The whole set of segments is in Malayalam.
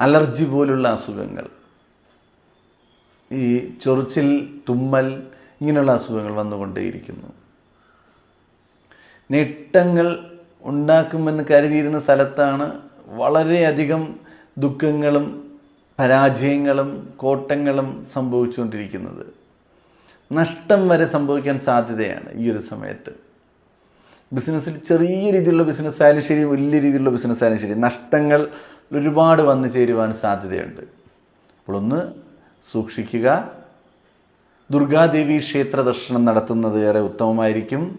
അലർജി പോലുള്ള അസുഖങ്ങൾ. ഈ ചൊറിച്ചിൽ തുമ്മൽ ഇങ്ങനെയുള്ള അസുഖങ്ങൾ വന്നുകൊണ്ടേയിരിക്കുന്നു. നെട്ടങ്ങൾ ഉണ്ടാക്കുമെന്ന് കരുതിയിരുന്ന സ്ഥലത്താണ് വളരെയധികം ദുഃഖങ്ങളും പരാജയങ്ങളും കോട്ടങ്ങളും സംഭവിച്ചുകൊണ്ടിരിക്കുന്നത്. നഷ്ടം വരെ സംഭവിക്കാൻ സാധ്യതയാണ് ഈ ഒരു സമയത്ത്. ബിസിനസ്സിൽ ചെറിയ രീതിയിലുള്ള ബിസിനസ്സായാലും ശരി വലിയ രീതിയിലുള്ള ബിസിനസ്സായാലും ശരി നഷ്ടങ്ങൾ ഒരുപാട് വന്നു ചേരുവാൻ സാധ്യതയുണ്ട്. അപ്പോൾ ഒന്ന് സൂക്ഷിക്കുക. ദുർഗാദേവി ക്ഷേത്ര ദർശനം നടത്തുന്നത് ഏറെ ഉത്തമമായിരിക്കും.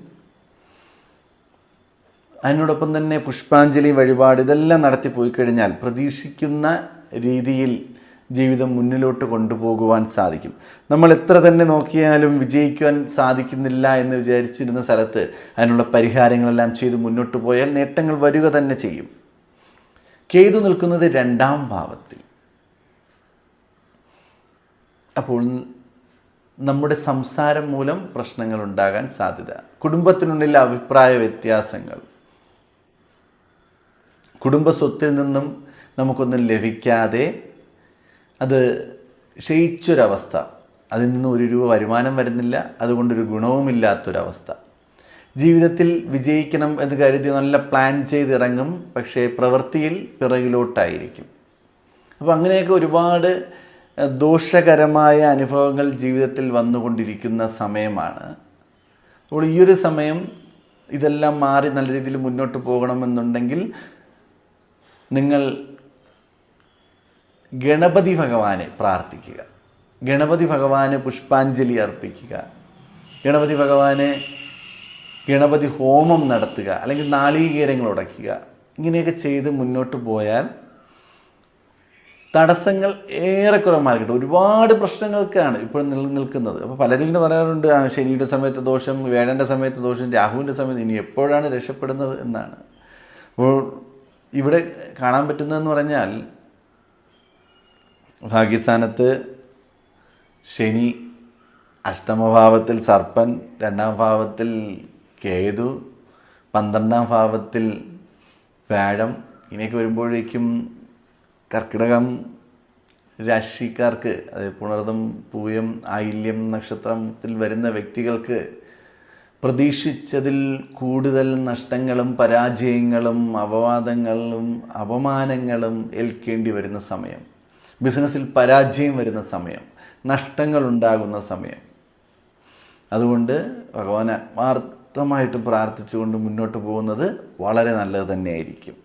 അതിനോടൊപ്പം തന്നെ പുഷ്പാഞ്ജലി വഴിപാട് ഇതെല്ലാം നടത്തി പോയി കഴിഞ്ഞാൽ പ്രതീക്ഷിക്കുന്ന രീതിയിൽ ജീവിതം മുന്നിലോട്ട് കൊണ്ടുപോകുവാൻ സാധിക്കും. നമ്മൾ എത്ര തന്നെ നോക്കിയാലും വിജയിക്കുവാൻ സാധിക്കുന്നില്ല എന്ന് വിചാരിച്ചിരുന്ന സ്ഥലത്ത് അതിനുള്ള പരിഹാരങ്ങളെല്ലാം ചെയ്ത് മുന്നോട്ട് പോയാൽ നേട്ടങ്ങൾ വരിക തന്നെ ചെയ്യും. കേതു നിൽക്കുന്നത് രണ്ടാം ഭാവത്തിൽ. അപ്പോൾ നമ്മുടെ സംസാരം മൂലം പ്രശ്നങ്ങൾ ഉണ്ടാകാൻ സാധ്യത. കുടുംബത്തിനുള്ളിൽ അഭിപ്രായ വ്യത്യാസങ്ങൾ. കുടുംബ സ്വത്തിൽ നിന്നും നമുക്കൊന്നും ലഭിക്കാതെ അത് ക്ഷയിച്ചൊരവസ്ഥ. അതിൽ നിന്ന് ഒരു രൂപ വരുമാനം വരുന്നില്ല. അതുകൊണ്ടൊരു ഗുണവുമില്ലാത്തൊരവസ്ഥ. ജീവിതത്തിൽ വിജയിക്കണം എന്ന് കരുതി നല്ല പ്ലാൻ ചെയ്തിറങ്ങും പക്ഷേ പ്രവൃത്തിയിൽ പിറകിലോട്ടായിരിക്കും. അപ്പോൾ അങ്ങനെയൊക്കെ ഒരുപാട് ദോഷകരമായ അനുഭവങ്ങൾ ജീവിതത്തിൽ വന്നുകൊണ്ടിരിക്കുന്ന സമയമാണ്. അപ്പോൾ ഈ ഒരു സമയം ഇതെല്ലാം മാറി നല്ല രീതിയിൽ മുന്നോട്ട് പോകണമെന്നുണ്ടെങ്കിൽ നിങ്ങൾ ഗണപതി ഭഗവാനെ പ്രാർത്ഥിക്കുക. ഗണപതി ഭഗവാന് പുഷ്പാഞ്ജലി അർപ്പിക്കുക. ഗണപതി ഭഗവാനെ ഗണപതി ഹോമം നടത്തുക അല്ലെങ്കിൽ നാളികേരങ്ങൾ ഉടയ്ക്കുക ഇങ്ങനെയൊക്കെ ചെയ്ത് മുന്നോട്ട് പോയാൽ തടസ്സങ്ങൾ ഏറെക്കുറെ മാറിക്കിട്ടും. ഒരുപാട് പ്രശ്നങ്ങൾക്കാണ് ഇപ്പോൾ നിലനിൽക്കുന്നത് അപ്പോൾ പലരും ഇങ്ങനെ പറയാറുണ്ട് ആ ശനിയുടെ സമയത്ത് ദോഷം വേടന്റെ സമയത്ത് ദോഷം രാഹുവിന്റെ സമയത്ത് ഇനി എപ്പോഴാണ് രക്ഷപ്പെടുന്നത് എന്നാണ്. അപ്പോൾ ഇവിടെ കാണാൻ പറ്റുന്നതെന്ന് പറഞ്ഞാൽ ഭാഗ്യസ്ഥാനത്ത് ശനി അഷ്ടമഭാവത്തിൽ സർപ്പൻ രണ്ടാം ഭാവത്തിൽ കേതു പന്ത്രണ്ടാം ഭാവത്തിൽ വ്യാഴം ഇങ്ങനെയൊക്കെ വരുമ്പോഴേക്കും കർക്കിടകം രാശിക്കാർക്ക് അത് പുണർതം പൂയം ആയില്യം നക്ഷത്രത്തിൽ വരുന്ന വ്യക്തികൾക്ക് പ്രതീക്ഷിച്ചതിൽ കൂടുതൽ നഷ്ടങ്ങളും പരാജയങ്ങളും അപവാദങ്ങളും അപമാനങ്ങളും ഏൽക്കേണ്ടി വരുന്ന സമയം. ബിസിനസ്സിൽ പരാജയം വരുന്ന സമയം. നഷ്ടങ്ങളുണ്ടാകുന്ന സമയം. അതുകൊണ്ട് ഭഗവാൻ ആത്മാർത്ഥമായിട്ട് പ്രാർത്ഥിച്ചുകൊണ്ട് മുന്നോട്ട് പോകുന്നത് വളരെ നല്ലത് തന്നെയായിരിക്കും.